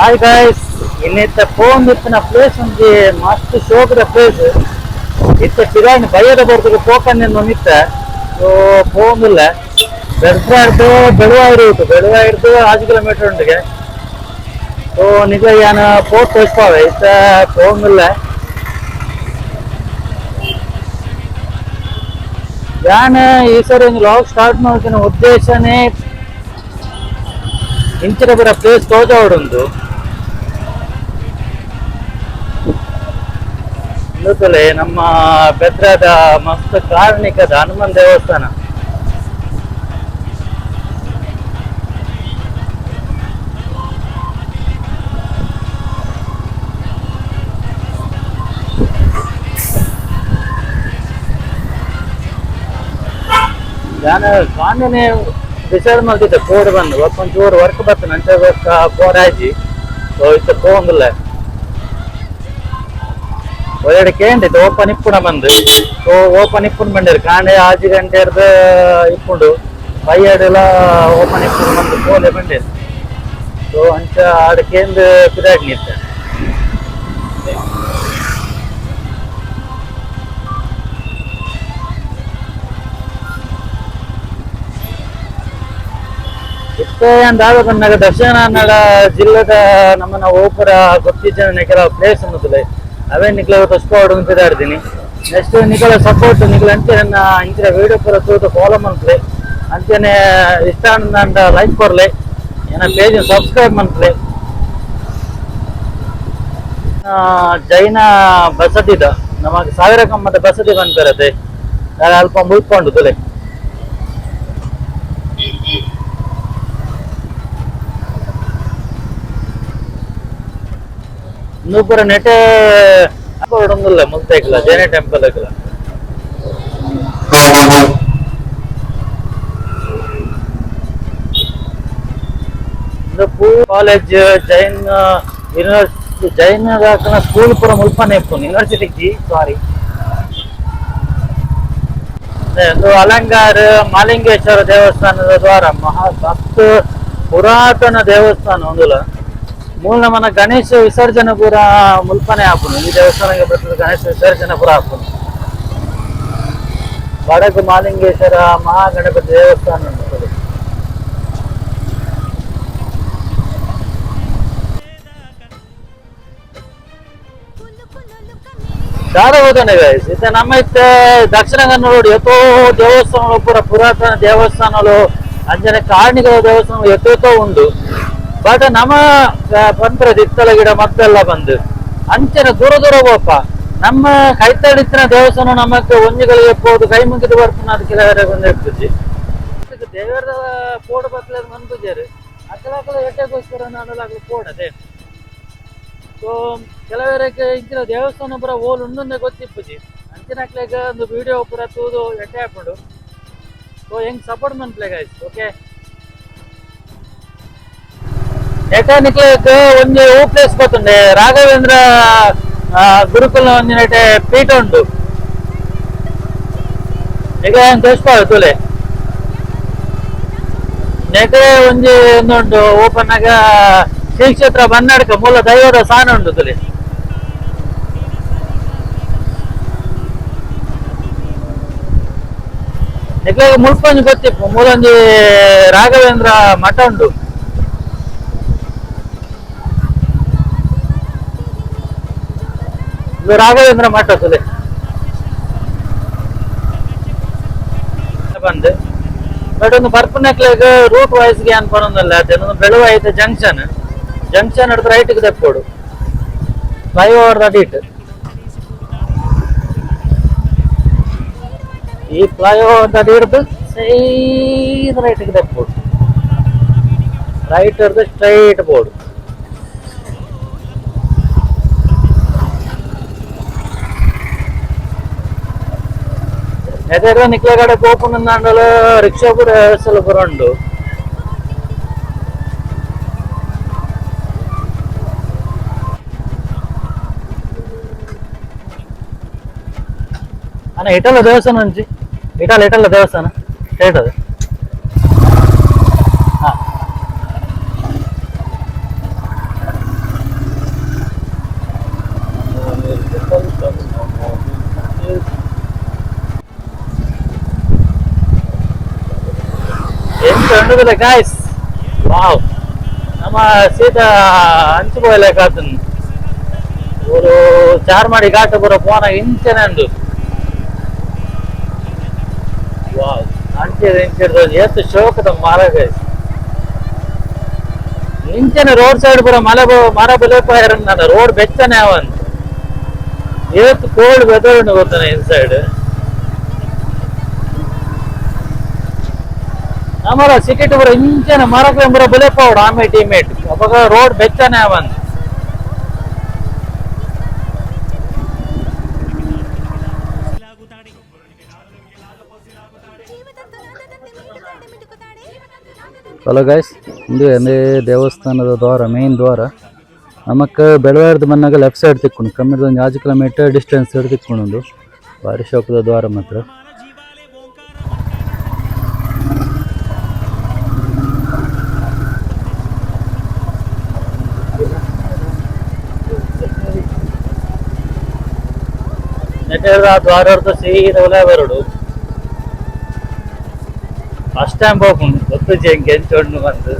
Hi guys ಇನ್ನಿತ್ತ phone ಇತ್ತಿನ place ಒಂಜಿ ಮಸ್ತ್ ಶೋಕದ ಪ್ಲೇಸ್ ಇತ್ತ ಪಿರಾಣಿ ಬಯ್ಯದ ಬರ್ತಿಗೆ ಪೋಕನ್ ನಿತ್ತ ಸೊ ಫೋನ್ ಇಲ್ಲ. ಬೆಳುವ ಬೆಳುವಾಯಿರು ಇತ್ತು ಹಿಡ್ದು ಆರು ಕಿಲೋಮೀಟರ್ ಉಂಟಿಗೆ. ಓ ನಿಜ ಏನು ಫೋಟೋ ತೋರಿಸ್ತಾವೆ ಇತ್ತ ಫೋನ್ ಇಲ್ಲ. ಈ ಸರಿ ಒಂದು ಲಾಗ್ ಸ್ಟಾರ್ಟ್ ಮಾಡೋಕಿನ ಉದ್ದೇಶನೇ ಇಂಚಿನ ಬರ ಪ್ಲೇಸ್ ತೋಜಾವಡುಂದು ಗೊತ್ತಲೆ ನಮ್ಮ ಬೆದ್ರದ ಮಸ್ತ್ ಕಾರ್ಣಿಕದ ಹನುಮನ್ ದೇವಸ್ಥಾನ. ನಾನು ಡಿಸೈಡ್ ಮಾಡ್ತಿದ್ದೆ, ಕೋಡ್ ಬಂದು ಒಂಚೂರು ವರ್ಕ್ ಬರ್ತದೆ ನಂಚ ಕೋಡ್ ಹಾಕಿ ಇತ್ತು ಹೋಗಂಗಿಲ್ಲ ಒಳ್ಳೆ ಕೇಂದಿತ್ತು ಓಪನ್ ಇಪ್ಪುಣ ಬಂದು. ಸೊ ಓಪನ್ ಇಪ್ಪುಣ ಬಂದಿರು ಕಾಂಡೆ ಆಜು ಗಂಟೆ ಇರ್ದು ಇಪ್ಪುಂಡು ಬೈಯಡೆಲ್ಲ ಓಪನ್ ಇಪ್ಪುಣ ಬಂದು ಕೋಲೆ ಬಂದಿರು ಸೊ ಅಂಚ ಆಡಕೇಂದು ಪಿರಾಡ್ ನಿಂತೆ. ಇಷ್ಟೇ ಅಂದಾಗ ಬಂದಾಗ ಕನ್ನಡ ಜಿಲ್ಲೆದ ನಮ್ಮನ್ನ ಓಪುರ ಗೊತ್ತಿದ್ದ ಕೆಲವು ಪ್ಲೇಸ್ ಅನ್ನೋದಿಲ್ಲ. ಅವೇ ನಿಕ್ಲ ಅಂತ ಹುಡುಗಿದಾಡ್ತೀನಿ ನೆಕ್ಸ್ಟ್ ನಿಖಲ ಸಪೋರ್ಟ್ ನಿಖಲ ಅಂತೆ ನನ್ನ ಇಂಚಿನ ವಿಡಿಯೋ ಪೂರ ತೂತು ಫಾಲೋ ಮಾಡ್ಲಿ. ಅಂತೇನೆ ಇಷ್ಟ ಅಂತ ಲೈಕ್ ಕೊಡ್ಲಿ. ಏನ ಪೇಜ್ ಸಬ್ಸ್ಕ್ರೈಬ್ ಮಾಡ್ಲಿ. ಜೈನ ಬಸದಿದ, ನಮಗೆ ಸಾವಿರ ಕಮ್ಮದ ಬಸದಿ ಬಂದಿರತ್ತೆ ಅಲ್ಪ ಮುಳ್ಕೊಂಡು ತುಲೆ ಇನ್ನೂ ಪೂರ ನೆಟೆ ಹೊಡೊಂದಿಲ್ಲ ಮುಲ್ತ ಇಕ್ಲ ಜೈನ ಟೆಂಪಲ್ ಇಕ್ಲ ಇಂದು ಕಾಲೇಜ್ ಜೈನ್ ಯೂನಿವರ್ಸಿಟಿ ಜೈನ್ ದಾಖಲ ಸ್ಕೂಲ್ ಪೂರ ಮುಲ್ಪನೆ ಯೂನಿವರ್ಸಿಟಿ ಯೂನಿವರ್ಸಿಟಿಗೆ ಸಾರಿ ಅಲಂಗಾರ ಮಾಲಿಂಗೇಶ್ವರ ದೇವಸ್ಥಾನದ ದ್ವಾರ, ಮಹಾ ಭಕ್ತ ಪುರಾತನ ದೇವಸ್ಥಾನ ಒಂದುಲ ಮೂಲ ನಮ್ಮನ ಗಣೇಶ ವಿಸರ್ಜನೆ ಪೂರ ಮುಲ್ಪನೆ ಹಾಪುನು ಈ ದೇವಸ್ಥಾನಕ್ಕೆ ಬರ್ತದೆ ಗಣೇಶ ವಿಸರ್ಜನೆ ಪೂರ ಹಾಪುನು ಬಡಗು ಮಾಲಿಂಗೇಶ್ವರ ಮಹಾಗಣಪತಿ ದೇವಸ್ಥಾನ ಉಂಟು ದಾರ ಹೋದನೆ ಗೈಸ್ ಇತ್ತ ನಮ್ಮ ಇತ್ತ ದಕ್ಷಿಣ ಕನ್ನಡ ಎತ್ತೋ ದೇವಸ್ಥಾನಗಳು ಪೂರ ಪುರಾತನ ದೇವಸ್ಥಾನಗಳು ಅಂಜನೆ ಕಾರಣಿಗಳ ದೇವಸ್ಥಾನ ಎತ್ತೋ ಉಂಡು ಬಟ್ ನಮ್ಮ ಪಂತ್ರ ದಿತ್ತಲ ಗಿಡ ಮತ್ತೆಲ್ಲ ಬಂದು, ಅಂಚನ ದೂರ ದೂರ ಹೋಪ. ನಮ್ಮ ಕೈತಡಿತ್ತಿನ ದೇವಸ್ಥಾನ ನಮಕ್ಕೆ ಒಂಜುಗಳಿಗೆ ಪೋದು ಕೈ ಮುಗಿದು ಬರ್ತಾನೆ ಅದು ಕೆಲವರೆ ಬಂದು ಇರ್ತದೆ ದೇವರ ಪೋಡ್ ಬರ್ತದೆ ಮಂದುಜರು ಅಕಲ ಅಕಲ ಎಟ್ಟೆಗೋಸ್ಕರ ನಾಡಲಾಗಲು ಪೋಡದೆ ಸೊ ಕೆಲವರಿಗೆ ಇಂಚಿನ ದೇವಸ್ಥಾನ ಪುರ ಓಲ್ ಉಂಡೊಂದೆ ಗೊತ್ತಿಪ್ಪುಜಿ. ಅಂಚಿನಕ್ಲೆಗ ಒಂದು ವಿಡಿಯೋ ಪುರ ತೂದು ಎಟ್ಟೆ ಹಾಕೊಂಡು. ಸೊ ಹೆಂಗ್ ಸಪೋರ್ಟ್ ಮನ್ಪ್ಲೆಗ್ ಗಾಯ್ಸ್ ಓಕೆ ಮೆಕ್ಯಾನಿಕ್ಲೆಗ್ ಒಂದು ಹೂ ಪ್ಲೇಸ್ ಗೊತ್ತುಂಡೆ ರಾಘವೇಂದ್ರ ಆ, ಗುರುಕುಲ ಒಂದಿನಟೆ ಪೀಠ ಉಂಟು ಈಗ ತೋರಿಸ್ಬೋದು ತುಲೆ ನೆಗೆ ಒಂಜಿ ಒಂದುಂಟು ಓಪನ್ ಆಗ ಶ್ರೀ ಕ್ಷೇತ್ರ ಬನ್ನಡಕ ಮೂಲ ದೈವದ ಸ್ಥಾನ ಉಂಟು ತುಲಿ ನೆಗ್ಲಾಗ ಮುಳ್ಪಂಜಿ ಗೊತ್ತಿಪ್ಪು ಮೂಲೊಂಜಿ ರಾಘವೇಂದ್ರ ಮಠ ಉಂಟು ರಾಘವೇಂದ್ರ ತುಲಿ ಬಂದು. ಬಟ್ ಒಂದು ಬರ್ಪನಕ್ಲಾಗ ರೂಟ್ ವೈಸ್ಗೆ ಏನ್ ಬರೋದಲ್ಲ ಬೆಳುವ ಐತೆ ಜಂಕ್ಷನ್ ಜಂಕ್ಷನ್ ಹಿಡಿದು ರೈಟ್ಗೆ ತೆಪ್ಪೋಡು ಫ್ಲೈ ಓವರ್ ದಿಟ್ ಈ ಫ್ಲೈಓವರ್ ಅಡಿ ಹಿಡಿದು ಸೈಡ್ ರೈಟ್ಗೆ ತೆಪ್ಪೋಡು ರೈಟ್ ಹಿಡಿದು ಸ್ಟ್ರೈಟ್ ಬೋರ್ಡ್. ಎದುರು ನಿಕ್ಲಗಡೆ ಓಪನ್ ಅಂದಾಂಡಲು ರಿಕ್ಷಾ ಕೂಡ ವ್ಯವಸ್ಥೆ ಪೂರ ಉಂಡು ಅಣ್ಣ ಇಟಲ್ಲ ದೇವಸ್ಥಾನ ಅಂಚಿ ಇಟಲ್ಲ ಇಟಲ್ಲ ದೇವಸ್ಥಾನ ಸ್ಟ್ರೈಟ್ நடுவில் காய்ஸ் வாவ் ನಮ್ಮ ಸೀದಾ ಹಂಚುಬೋಯಿಲ್ಲ ಕಾತನ್ ஒரு சார்மாடி காட்டு போற போன இன்ச்சனண்டு வாவ் ಅಂಚೆ ಇಂಚಿಡ್ದು ಎಷ್ಟು ಶೋಕದ ಮರ ಇಂಚನ ರೋಡ್ ಸೈಡ್ ಬರೋ ಮಲ ಮರ ಬಲಪಾಯರ್ ನನ್ನ ರೋಡ್ ಬೆಚ್ಚನೆ ಅವನ್ ಏತ್ ಕೋಲ್ಡ್ ವೆದರ್ ಗೊತ್ತಾನೆ ಇನ್ ಸೈಡ್ ಉಂಡು ಗೊತ್ತಾನೆ ಇನ್ಸೈಡ್ ನಮ್ಮರ ಸಿಕೆಟ್ ಬರ ಇಂಚನೆ ಮರಕ್ಕೆ ಬರ ಬೆಲೆಪಾವಡು ಆಮೆ ಟೀಮೇಟ್. ಅವಾಗ ರೋಡ್ ಬೆಚ್ಚನೆ ಅವಂತ ಹಲೋ ಗೈಸ್ ಇದು ಎಂದೇ ದೇವಸ್ಥಾನದ ದ್ವಾರ ಮೇನ್ ದ್ವಾರ. ನಮಕ್ ಬೆಳವಾರದ ಬಂದಾಗ ಲೆಫ್ಟ್ ಸೈಡ್ ತಿಕ್ಕೊಂಡು ಕಮ್ಮಿ ಒಂದು ಆರು ಕಿಲೋಮೀಟರ್ ಡಿಸ್ಟೆನ್ಸ್ ಇಟ್ಟು ತಿಕ್ಕೊಂಡು ಭಾರಿ ಶೋಕದ ದ್ವಾರ ಮಾತ್ರ. ದ್ವಾರ ಹೊರತು ಸೀದಾ ಒಲೆ ಬರಡು ಫಸ್ಟ್ ಟೈಮ್ ಹೋಗ್ಕೊಂಡು ಗೊತ್ತು ಜಂಗೆ ಎಂಚೊಂಡು ಬಂದು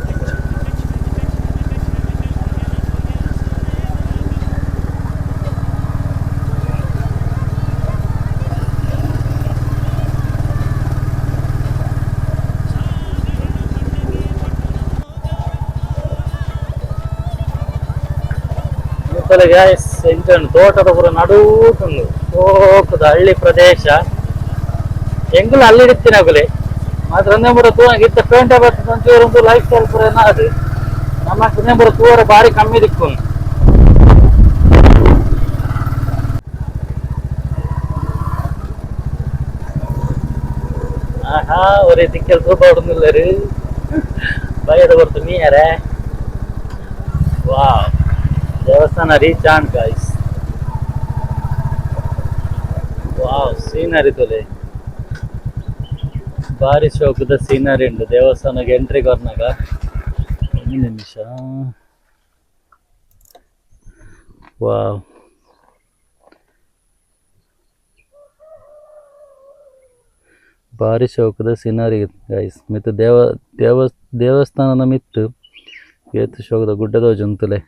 ಮುತ್ತಲ ಗ್ಯಾಸ್ ಎಂಚೊಂಡು ತೋಟದ ಪೂರ ನಡುಟುಂಡು ತೋಕದ ಹಳ್ಳಿ ಪ್ರದೇಶ ಎಂಗುಲು ಅಲ್ಲಿಡಿತ್ತಿನಗುಲೆ ಮಾತ್ರ ಒಂದೇ ತೂರ ಇತ್ತ ಪೇಂಟ ಬರ್ತದೆ ಒಂಚೂರು ಒಂದು ಲೈಫ್ ಸ್ಟೈಲ್ ಪೂರ ಅದು ನಮ್ಮ ಒಂದೇ ತೂರ ಬಾರಿ ಕಮ್ಮಿ ದಿಕ್ಕು ಆಹಾ ಒರೇ ದಿಕ್ಕಲ್ಲಿ ತೂಪ ಹೊಡೆದಿಲ್ಲರು ಭಯದ ಬರ್ತು ನೀರೇ ವಾ ದೇವಸ್ಥಾನ ರೀಚ್ ಆನ್ ಗೈಸ್ ವಾವ್ ಸೀನರಿ ತೊಲೆ. ಬಾರಿ ಶೋಕದ ಸೀನರಿ ಉಂಟು, ದೇವಸ್ಥಾನಕ್ಕೆ ಎಂಟ್ರಿ ಕೊರ್ನಾಗ ಒಂದು ನಿಮಿಷ. ವಾವ್ ಭಾರಿ ಶೋಕದ ಸೀನರಿ ಗೈಸ್ ಮಿತ್ತು ದೇವ ದೇವ, ದೇವಸ್ಥಾನದ ಮಿತ್ತು ಏತು ಶೋಕದ ಗುಡ್ಡದ ಜಂತುಲೆ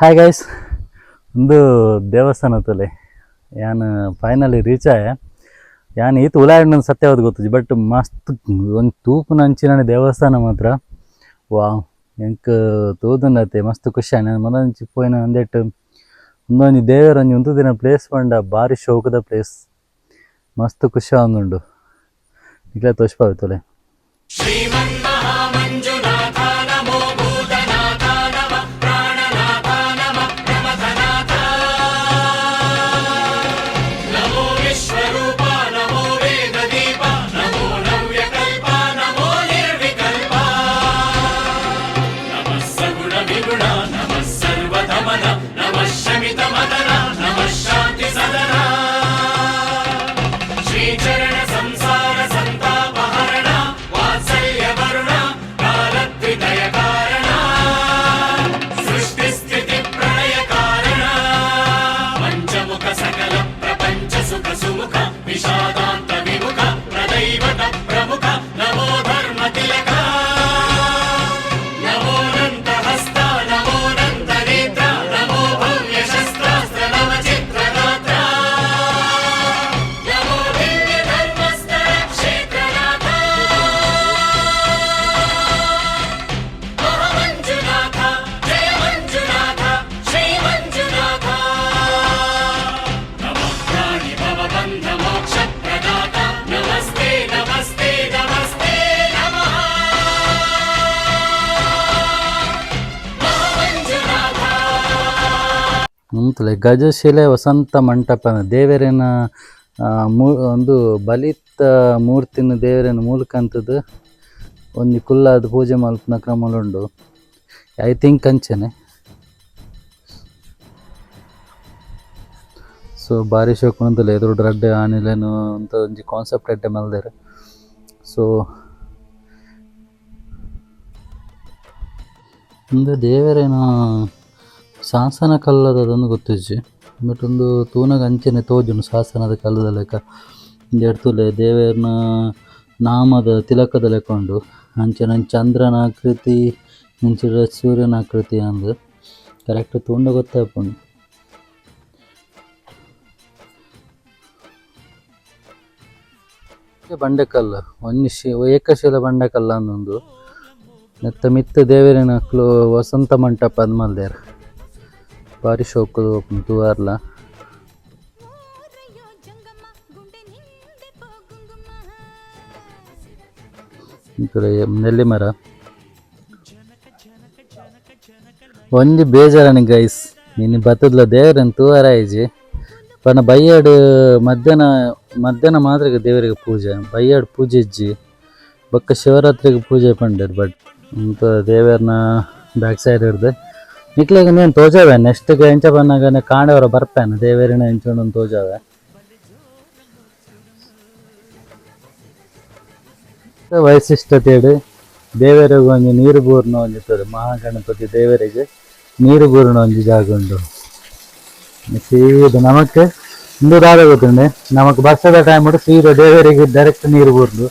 ಹಾಯ್ ಗೈಸ್ ಒಂದು ದೇವಸ್ಥಾನ ತಲೆ ಯಾನ್ ಫೈನಲಿ ರೀಚ್ ಆಯ. ಯಾನ್ ಈತ ಉಲಾಡಿನ ಸತ್ಯವಾದ ಗೊತ್ತು ಬಟ್ ಮಸ್ತ್ ಒಂದು ತೂಪು ನಂಚಿನ ದೇವಸ್ಥಾನ ಮಾತ್ರ. ವಾ ಎಂಕ್ ತೋದುಂಡತೆ ಮಸ್ತ್ ಖುಷಿ ನಾನು ಮೊದಲು ಪೋಯಿನ ಒಂದೆಟ್ಟು ಒಂದೊಂದು ದೇವರ ಒಂಜಿ ಒಂದು ದಿನ ಪ್ಲೇಸ್ ಪಂಡ ಭಾರಿ ಶೋಕದ ಪ್ಲೇಸ್ ಮಸ್ತ್ ಖುಷಿ ಆಂದುಂಡು ಇಗ್ಲೇ ತೋಚ್ಪಾವಿತ್ತಲೆ ಮುಂತಲೆ ಗಜಶಿಲೆ ವಸಂತ ಮಂಟಪ ದೇವರಿನ ಮೂ, ಒಂದು ಬಲಿತ ಮೂರ್ತಿನ ದೇವರೇನ ಮೂಲಕ ಅಂತದ್ದು ಒಂದು ಕುಲ್ಲಾದ ಪೂಜೆ ಮಲ್ಪನ ಕ್ರಮಲುಂಡು ಐ ಥಿಂಕ್ ಅಂಚನೆ ಸೊ ಭಾರಿ ಶೋಕ್ ಅಂತಲ್ಲ ಎದುರು ರಡ್ಡೆ ಆನಿಲೇನು ಅಂತ ಒಂಜಿ ಕಾನ್ಸೆಪ್ಟ್ ಎಡ್ಡೆ ಮಲ್ದೇರು. ಸೊ ಒಂದು ದೇವರೇನ ಶಾಸನ ಕಲ್ಲದದೊಂದು ಗೊತ್ತಿಜ್ಜಿ. ಬಟ್ ಒಂದು ತೂನಗ ಅಂಚನೆ ತೋಜುಂಡು ಶಾಸನದ ಕಲ್ಲದ ಲೆಕ್ಕ. ಎಡ್ತುಲೆ ದೇವರನ ನಾಮದ ತಿಲಕದ ಲೆಕ್ಕೊಂಡು ಅಂಚನ ಚಂದ್ರನ ಆಕೃತಿ ಇಂಚಿರ ಸೂರ್ಯನ ಆಕೃತಿ ಅಂದು ಕರೆಕ್ಟ್ ತೂಂಡ ಗೊತ್ತಾಪುಂಡು ಬಂಡೆಕಲ್ಲು? ಒಂಜಿ ಶಿ, ಏಕಶಿಲ ಬಂಡೆಕಲ್ಲ ಅಂದೊಂದು. ನೆತ್ತ ಮಿತ್ತ ದೇವರಿನ ವಸಂತ ಮಂಟಪ ಅಂದ್ ಮಲ್ದೇರ. ಭಾರಿ ಶೋಕು ತೂವಾರ್ಲ ನೆಲ್ಲಿ ಮರ. ಒಂಜಿ ಬೇಜಾರನಿ ಗೈಸ್ ನೀನು ಬತ್ತದ್ಲ ದೇವರನ್ ತೂವಾರ ಐಜಿ. ಪನ ಬೈಯಾಡು ಮಧ್ಯಾಹ್ನ ಮಧ್ಯಾಹ್ನ ಮಾತ್ರ ದೇವರಿಗೆ ಪೂಜೆ, ಬೈಯಾಡು ಪೂಜೆ ಇಜ್ಜಿ. ಬೊಕ್ಕ ಶಿವರಾತ್ರಿಗೆ ಪೂಜೆ ಪಂಡರ್ ಬಟ್ ಅಂತ ದೇವರನ ಬ್ಯಾಕ್ ಸೈಡ್ ಹಿಡ್ದು. ನಿಕ್ಲಿಗೆ ನೀನು ತೋಜಾವೆ? ನೆಕ್ಸ್ಟ್ ಎಂಚ ಬಂದಾಗ ಕಾಂಡವರ ಬರ್ಪೇನ? ದೇವೇರಿನ ಎಂಚೊಂಡು ತೋಜಾವೆ. ವೈಶಿಷ್ಟ್ಯತೆ ದೇವರಿಗೆ ಒಂದು ನೀರು ಬೂರ್ನ ಒಂದಿರ್ತದೆ. ಮಹಾಗಣಪತಿ ದೇವರಿಗೆ ನೀರು ಬೂರ್ನ ಒಂದು ಜಾಗ ಉಂಟು. ಸೀದು ನಮಕ್ ಇಂದು ದಾದ ಗೊತ್ತುಂಡೆ ನಮಕ್ ಬರ್ಸದ ಟೈಮ್ ಉಂಟು, ಸೀದು ದೇವರಿಗೆ ಡೈರೆಕ್ಟ್ ನೀರು ಬೂರ್ದು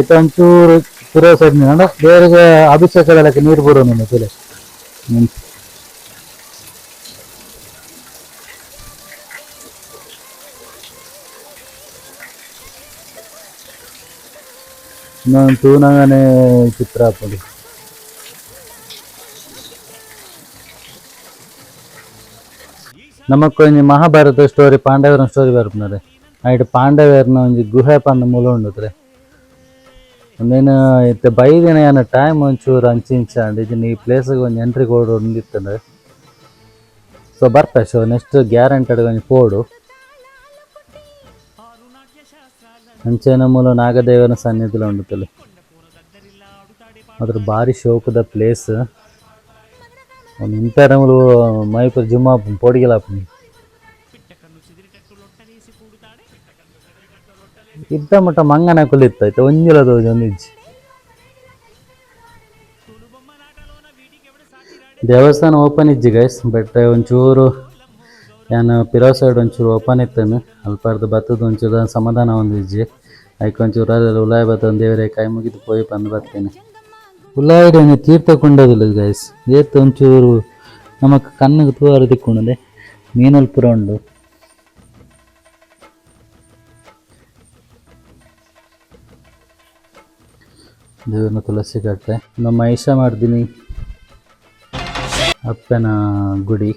ಇತ್ತ ಒಂಚೂರು ಪುರೋಸದ್ ದೇವರಿಗೆ ಅಭಿಷೇಕದಲ್ಲಕ್ಕೆ ಲೆಕ್ಕ ನೀರು ಬೂರೋ ನಿಮ್ಮ ತಲೆ ಇನ್ನೊಂದು ತೂನಗನೆ ಚಿತ್ರ ಹಾಕೊಂಡು ನಮಕ್ಕೊಂಜಿ ಮಹಾಭಾರತ ಸ್ಟೋರಿ ಪಾಂಡವರ ಸ್ಟೋರಿ ಬರ್ಪುನರೆ ಐಟ್ ಪಾಂಡವರ್ನ ಒಂಜಿ ಗುಹೆ ಪಂದ ಮೂಲ ಉಂಡುತ್ರೆ ಒಂದೇನು ಇತ್ತೆ ಬೈದಿನ ಏನ ಟೈಮ್ ಒಂಚೂರು ಅಂಚಿ ಇದನ್ನ ಈ ಪ್ಲೇಸ್ಗೆ ಒಂದು ಎಂಟ್ರಿ ಕೋಡ್ ಒಂದಿತ್ತಂದ್ರೆ ಸೊ ಬರ್ಪೆ ಸೊ ನೆಕ್ಸ್ಟ್ ಗ್ಯಾರಂಟೆಡ್ ಒಂಜಿ ಪೋಡು. ಅಂಚೆನಮೂಲ ನಾಗದೇವನ ಸನ್ನಿಧಿలో ఉండుతుంది ಅದ್ರ ಭಾರಿ ಶೋಕದ ಪ್ಲೇಸ್ ಒಂದು ಇಂಪೆರಮುಲು ಮೈಪುರ ಜುಮ್ಮಾ ಪೋಡಿಗೆಲ ಇದ್ದ ಮಟ್ಟ ಮಂಗನ ಕುಲಿತ್ತೈತೆ ಒಂಜಿಲ ದೋಜಿ ಒಂದಿಜ್ಜಿ ದೇವಸ್ಥಾನ ಓಪನ್ ಇಜ್ಜಿ ಗೈಸ್ ಬೆಟ್ಟ ಒಂಚೂರು ಏನು ಪಿರೋ ಸೈಡ್ ಒಂಚೂರು ಓಪನ್ ಇತ್ತೇನು ಅಲ್ಪಾರ್ದ್ ಬತ್ತದ ಒಂಚೂರು ಸಮಾಧಾನ ಒಂದಿಜ್ಜಿ ಐಕ್ ಒಂಚೂರು ಉಲಾಯ್ ಬತ್ತ ದೇವರೇ ಕೈ ಮುಗಿದು ಪೋಯಿ ಬಂದು ಬರ್ತೇನೆ. ಉಳ್ಳಾಗಡ್ಡಿ ಏನು ತೀರ್ಥ ಕೊಂಡೋದಿಲ್ಲ ಗೈಸ್ ಏತ್ ಒಂಚೂರು ನಮಕ್ ಕಣ್ಣಿಗೆ ತೂವಾರ ದಿಕ್ಕೊಂಡೆ ಮೀನಲ್ಲಿ ಪುರ ಉಂಡು. ದೇವ್ರನ್ನ ತುಳಸಿ ಕಟ್ಟೆ ನಮ್ಮ ಐಷ ಮಾಡ್ತೀನಿ. ಅಪ್ಪನ ಗುಡಿ.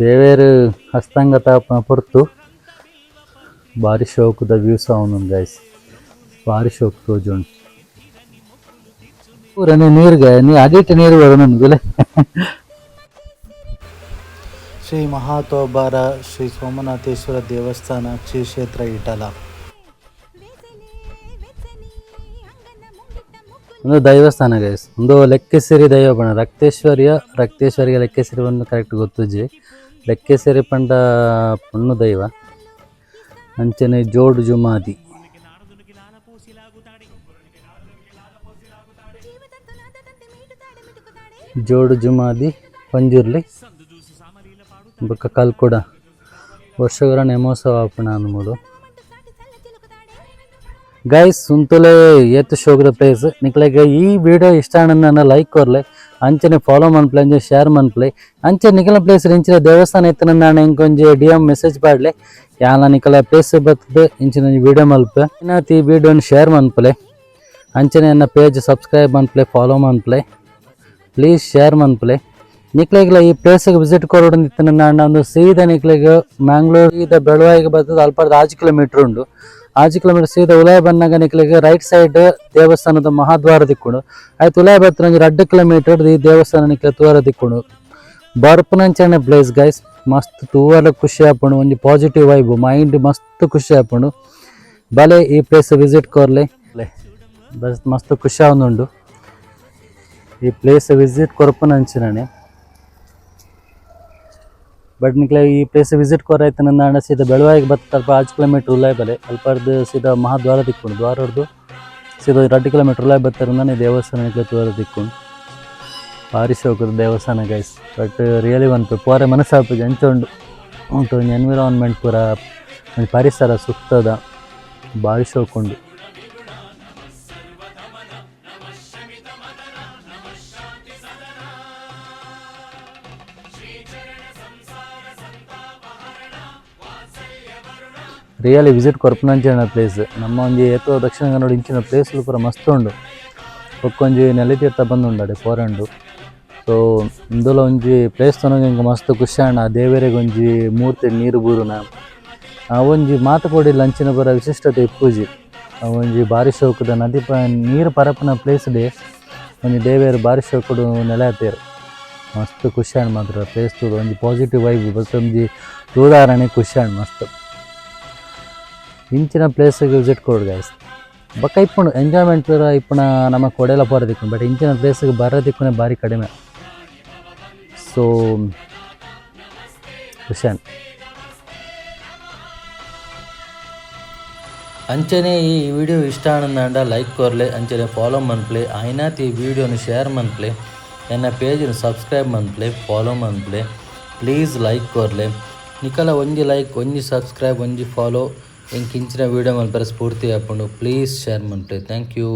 ದೇವೇರು ಹಸ್ತಂಗತ ಪೊರ್ತು ಭಾರಿ ಶೋಕದ ವ್ಯೂಸ್ ಅವನು ಗೈಸ್ ಭಾರಿ ಶೋಕ್ ತೋಜುಂಡು ಪೂರನೆ ನೀರ್ಗೆ ನೀ ಅಡಿಟ್ ನೀರು ಬರೋ ನನ್ಗುಲೆ ಶ್ರೀ ಮಹಾತೋಬಾರ ಶ್ರೀ ಸೋಮನಾಥೇಶ್ವರ ದೇವಸ್ಥಾನ ಶ್ರೀ ಕ್ಷೇತ್ರ ಇಟಲ ಒಂದು ದೈವಸ್ಥಾನ ಗೈಸ್ ಒಂದು ಲೆಕ್ಕೆಸಿರಿ ದೈವ ಬಣ ರಕ್ತೇಶ್ವರಿಯ ರಕ್ತೇಶ್ವರಿಯ ಲೆಕ್ಕೆಸಿರಿ ಒಂದು ಕರೆಕ್ಟ್ ಗೊತ್ತುಜಿ ಲೆಕ್ಕೆಸಿರಿ ಪಂಡ ಪುಣ್ಣು ದೈವ, ಅಂಚನೆ ಜೋಡು ಜುಮಾದಿ. ಜೋಡು ಜುಮಾದಿ ಪಂಜುರ್ಲಿ. ಬೊಕ್ಕ ಕಲ್ಕುಡ ವರ್ಷಗಳ ನೆಮೋತ್ಸವ ಆಪಣ ಅನ್ಬೋದು ಗೈಸ್ ಸುಂತಲೆ ಏತ್ ಶೋಗದ ಪ್ಲೇಸ್ ನಿಕ್ಲೆಗೆ ಈ ವಿಡಿಯೋ ಇಷ್ಟ ನನ್ನ ಲೈಕ್ ಕೊರ್ಲೆ. ಅಂಚನೆ ಫಾಲೋ ಮನ್ಪ್ಲೆ ಅಂಚೆ ಶೇರ್ ಮನ್ಪ್ಲೆ ಅಂಚೆ ನಿಕಲ ಪ್ಲೇಸ್ ಇಂಚಿನ ದೇವಸ್ಥಾನ ಇತ್ತನ ನಾನು ಇಂಕೊಂಜಿ ಡಿ ಎಂ ಮೆಸೇಜ್ ಪಾಡ್ಲೆ ಯಾಲ ನಿಕಲ ಪ್ಲೇಸ್ ಬರ್ತದೆ ಇಂಚಿನ ವಿಡಿಯೋ ಮಲ್ಪೆ ಇನ್ನಾತಿ ಈ ವಿಡಿಯೋನ ಶೇರ್ ಮನ್ಪ್ಲೆ ಅಂಚನೆ ನನ್ನ ಪೇಜ್ ಸಬ್ಸ್ಕ್ರೈಬ್ ಮನ್ಪ್ಲೆ ಫಾಲೋ ಮನ್ಪ್ಲೆ ಪ್ಲೀಸ್ ಶೇರ್ ಮನ್ಪ್ಲೆ ನಿಕ್ಲೆಗ್ಲ ಈ ಪ್ಲೇಸ್ಗೆ ವಿಸಿಟ್ ಕೊರೋಡಿತ್ತು ನಾನು ಒಂದು ಸೀದಾ ನಿಕ್ಲೆಗೆ ಮ್ಯಾಂಗ್ಳೂರ್ ಸೀದಾ ಬೆಳವಾಯಿಗೆ ಬರ್ತದೆ ಅಲ್ಪರ್ದು ಆಜು ಕಿಲೋಮೀಟ್ರ್ ಉಂಡು ಆಜಿ ಕಿಲೋಮೀಟರ್ ಸೀದಾ ಉಲಾಯ ಬನ್ನಾಗ ನಿಕ್ಲಿಗೆ ರೈಟ್ ಸೈಡ್ ದೇವಸ್ಥಾನದ ಮಹಾದ್ವಾರ ದಿಕ್ಕುಂಡು ಆಯ್ತು ಉಲಾಯ ಬತ್ರ ಒಂಜಿ ರಡ್ಡ್ ಕಿಲೋಮೀಟರ್ ಈ ದೇವಸ್ಥಾನ ನಿಕ್ಲೆ ತೂವರ ದಿಕ್ಕುಂಡು ಬರ್ಪನಂಚನೆ ಪ್ಲೇಸ್ ಗೈಸ್ ಮಸ್ತ್ ತೂವಲ ಖುಷಿ ಆಪುಂಡು ಒಂಜಿ ಪಾಸಿಟಿವ್ ವೈಬ್ ಮೈಂಡ್ ಮಸ್ತ್ ಖುಷಿ ಆಪುಂಡು ಬಲೆ ಈ ಪ್ಲೇಸ್ ವಿಸಿಟ್ ಕೊರ್ಲೆ. ಬಸ್ ಮಸ್ತ್ ಖುಷಿ ಆವೊಂದುಂಡು ಈ ಪ್ಲೇಸ್ ವಿಸಿಟ್ ಕೊರಪನಂಚಿನನೆ. ಬಟ್ ನಿಕ್ಲೆ ಈ ಪ್ಲೇಸ್ ವಿಸಿಟ್ ಕೊರಾಯ್ತು ನನ್ನ ಅಣ್ಣ ಸೀದಾ ಬೆಳವಾಯಿಗೆ ಬತ್ತ ಸ್ವಲ್ಪ ಆಜ್ ಕಿಲೋಮೀಟರ್ ಉಲ್ಲಾಯ್ ಬಲೆ. ಅಲ್ಪರ್ದು ಸೀದಾ ಮಹಾದ್ವಾರ ದಿಕ್ಕೊಂಡು ದ್ವಾರ ಹೊಡೆದು ಸೀದಾ ಎರಡು ಕಿಲೋಮೀಟರ್ ಉಲ್ಲಾಯ್ ಬತ್ತಾರಿಂದ ನಾನು ದೇವಸ್ಥಾನ ನಿಕ್ಲೆ ದ್ವಾರ ದಿಕ್ಕೊಂಡು ಭಾರಿ ಶೋಕದ ದೇವಸ್ಥಾನ ಗೈಸ್ ಬಟ್ ರಿಯಲಿ ಒಂದು ಪೋರೆ ಮನಸ್ಸಾಪಿ ಜಂಚೊಂಡು ಉಂಟು? ಎನ್ವಿರಾನ್ಮೆಂಟ್ ಪೂರ ಪರಿಸರ ಸುತ್ತದ ಭಾರಿ ಶೋಕ್ ರಿಯಲಿ ವಿಸಿಟ್ ಕೊರ್ಪನಂಚಿನ ಪ್ಲೇಸ್ ನಮ್ಮ ಒಂಜಿ ಏತೋ ದಕ್ಷಿಣ ಕನ್ನಡ ಇಂಚಿನ ಪ್ಲೇಸ್ಲು ಪೂರ ಮಸ್ತ್ ಉಂಡು ಬೊಕ್ಕೊಂಜಿ ಬಂದು ಬಂದುಂಡಡೆ ಪೋರಂಡು ಸೊ ಇಂದುಲ ಒಂಜಿ ಪ್ಲೇಸ್ ತನಗ ಹಿಂಗೆ ಮಸ್ತ್ ಖುಷಿಯಾಣ ಒಂಜಿ ಮೂರ್ತಿ ನೀರು ಬೂರುನ ಆ ಒಂಜಿ ಮಾತುಕೋಡಿ ಲಂಚಿನ ಪೂರ ವಿಶಿಷ್ಟತೆ ಇಪ್ಪುಜಿ. ಆ ಒಂಜಿ ಬಾರಿ ಶೋಕದ ನದಿ ಪ, ನೀರು ಪರಪನ ಪ್ಲೇಸ್ ಡೆ ಒಂಜಿ ದೇವೇರು ಬಾರಿ ಶೋಕುಡು ನೆಲೆ ಹತ್ತೇರು ಮಸ್ತ್ ಖುಷಿಯಾಣ ಮಾತ್ರ ಪ್ಲೇಸ್ ಒಂಜಿ ಪಾಸಿಟಿವ್ ವೈಬ್ ಬಸ್ ಒಂಜಿ ತೂದಾರಣೆ ಖುಷಿಯಾಣ ಮಸ್ತ್. ಇಂಚಿನ ಪ್ಲೇಸಿಗೆ ವಿಸಿಟ್ ಕೊಡು ಗೈಸ್ ಬಕ್ಕ ಇಪ್ಪುಂಡು ಎಂಜಾಯ್ಮೆಂಟ್ ಪೂರ ಇಪ್ಪುನ ನಮ್ಮ ಕೊಡೆಲ್ಲ ಬರೋದಿಕ್ಕು ಬಟ್ ಇಂಚಿನ ಪ್ಲೇಸಿಗೆ ಬರೋದಿಕ್ಕೂ ಭಾರಿ ಕಡಿಮೆ. ಸೊ ಖುಷಿಯಾನ್ ಅಂಚನೆ ಈ ವಿಡಿಯೋ ಇಷ್ಟ ಆನಂದಾಂಡ ಲೈಕ್ ಕೊರ್ಲೆ, ಅಂಚನೆ ಫಾಲೋ ಮನ್ಪ್ಲೆ ಆಯ್ನಾತ್ ಈ ವಿಡಿಯೋನ ಶೇರ್ ಮನ್ಪ್ಲೆ ಎನ್ನ ಪೇಜನ್ನು ಸಬ್ಸ್ಕ್ರೈಬ್ ಮನ್ಪ್ಲೆ ಫಾಲೋ ಮನ್ಪ್ಲೆ ಪ್ಲೀಸ್ ಲೈಕ್ ಕೊರ್ಲೆ. ನಿಕಲ ಒಂಜಿ ಲೈಕ್ ಒಂಜಿ ಸಬ್ಸ್ಕ್ರೈಬ್ ಒಂಜಿ ಫಾಲೋ ಎಂಕ್ ಇಂಚಿನ ವಿಡಿಯೋ ಮಲ್ಪರ ಸ್ಫೂರ್ತಿ ಆಪುಂಡು ಪ್ಲೀಸ್ ಶೇರ್ ಮನ್ಪ್ಲೆ ಥ್ಯಾಂಕ್ ಯು